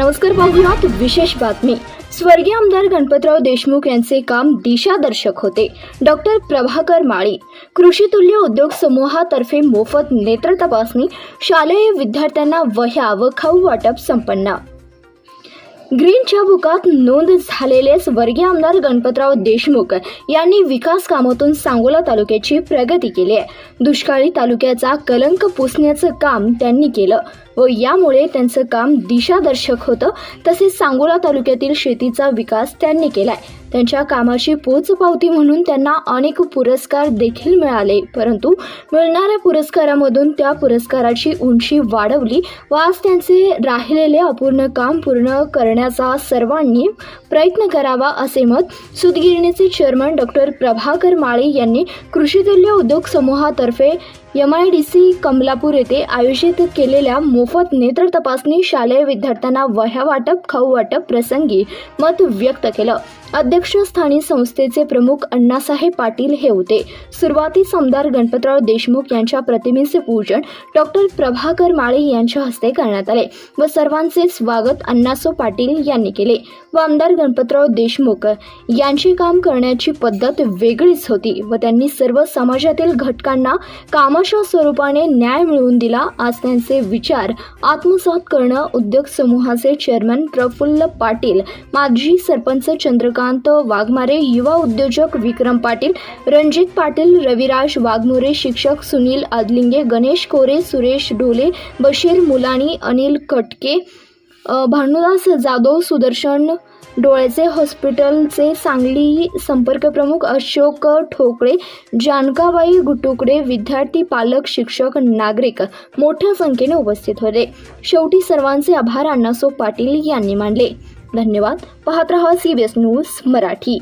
नमस्कार पाहुयात विशेष बातमी. स्वर्गीय आमदार गणपतराव देशमुख यांचे काम दिशादर्शक होते. डॉक्टर प्रभाकर माळी कृषीतुल्य उद्योग समूहातर्फे मोफत नेत्र तपासणी शालेय विद्यार्थ्यांना वह्या व खाऊ वाटप संपन्न. ग्रीनच्या बुकात नोंद झालेले स्वर्गीय आमदार गणपतराव देशमुख यांनी विकास कामातून सांगोला तालुक्याची प्रगती केली आहे. दुष्काळी तालुक्याचा कलंक पुसण्याचं काम त्यांनी केलं. व यामुळे त्यांचं काम दिशादर्शक होतं. तसेच सांगोला तालुक्यातील शेतीचा विकास त्यांनी केलाय. त्यांच्या कामाची पोचपावती म्हणून त्यांना अनेक पुरस्कार देखील मिळाले. परंतु मिळणाऱ्या पुरस्कारामधून त्या पुरस्काराची उंची वाढवली व आज त्यांचे राहिलेले अपूर्ण काम पूर्ण करण्याचा सर्वांनी प्रयत्न करावा असे मत सुतगिरणीचे चेअरमन डॉक्टर प्रभाकर माळे यांनी कृषीतुल्य उद्योग समूहातर्फे M I D C Kamalapur येथे आयोजित केलेल्या मोफत नेत्र तपासणी शालेय विद्यार्थ्यांना वह्या वाटप खाऊ वाटप प्रसंगी मत व्यक्त केलं. अध्यक्षस्थानी संस्थेचे प्रमुख अण्णासाहेब पाटील हे होते. सुरुवातीस आमदार गणपतराव देशमुख यांच्या प्रतिमेचे पूजन डॉक्टर प्रभाकर माळे यांच्या हस्ते करण्यात आले व सर्वांचे स्वागत अण्णासो पाटील यांनी केले. व आमदार गणपतराव देशमुख यांची काम करण्याची पद्धत वेगळीच होती व त्यांनी सर्व समाजातील घटकांना कामाच्या स्वरूपाने न्याय मिळवून दिला. आज त्यांचे विचार आत्मसात करणं उद्योग समूहाचे चेअरमन प्रफुल्ल पाटील माजी सरपंच चंद्रकांत वाघमारे युवा उद्योजक विक्रम पाटील रणजित पाटील रविराज वाघमोरे शिक्षक सुनील आदलिंगे गणेश कोरे सुरेश ढोले बशीर मुलानी अनिल कटके भानुदास जाधव सुदर्शन डोळ्याचे हॉस्पिटलचे सांगली संपर्क प्रमुख अशोक ठोकळे जानकाबाई गुटुकडे विद्यार्थी पालक शिक्षक नागरिक मोठ्या संख्येने उपस्थित होते. शेवटी सर्वांचे आभार अण्णासो पाटील यांनी मानले. धन्यवाद. पाहत रहा सी न्यूज मराठी.